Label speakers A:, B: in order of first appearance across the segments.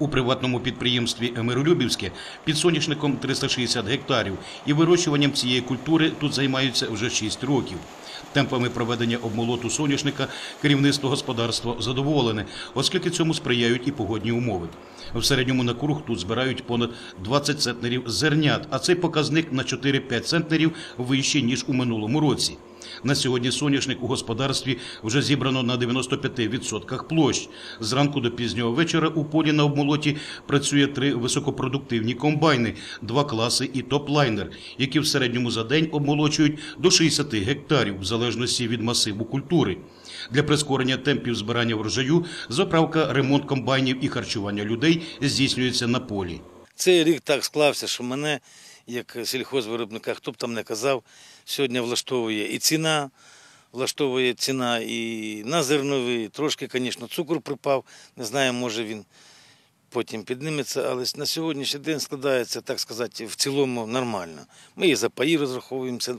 A: У приватному підприємстві Миролюбівське під соняшником 360 гектарів і вирощуванням цієї культури тут займаються вже 6 років. Темпами проведення обмолоту соняшника керівництво господарства задоволене, оскільки цьому сприяють і погодні умови. В середньому на круг тут збирають понад 20 центнерів зернят, а цей показник на 4-5 центнерів вищий ніж у минулому році. На сьогодні соняшник у господарстві вже зібрано на 95% площ. Зранку до пізнього вечора у полі на обмолоті працює три високопродуктивні комбайни, два класи і топ-лайнер, які в середньому за день обмолочують до 60 гектарів в залежності від масиву культури. Для прискорення темпів збирання врожаю заправка, ремонт комбайнів і харчування людей здійснюється на полі.
B: Цей рік так склався, що мене, як сільхозвиробника, хто б там не казав, сьогодні влаштовує і ціна, влаштовує ціна і на зерновий. Трошки, звісно, цукор припав. Не знаю, може він потім підніметься, але на сьогоднішній день складається, так сказати, в цілому нормально. Ми і за паї розраховуємося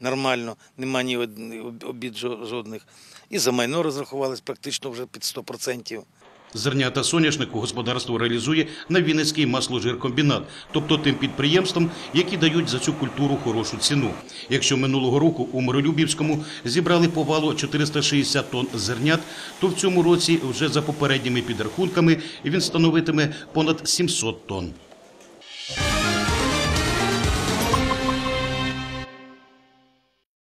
B: нормально, нема ні обід жодних. І за майно розрахувалися практично вже під 100%.
A: Зернята соняшнику господарство реалізує на Вінницький масложиркомбінат, тобто тим підприємствам, які дають за цю культуру хорошу ціну. Якщо минулого року у Миролюбівському зібрали повалу 460 тонн зернят, то в цьому році вже за попередніми підрахунками він становитиме понад 700 тонн.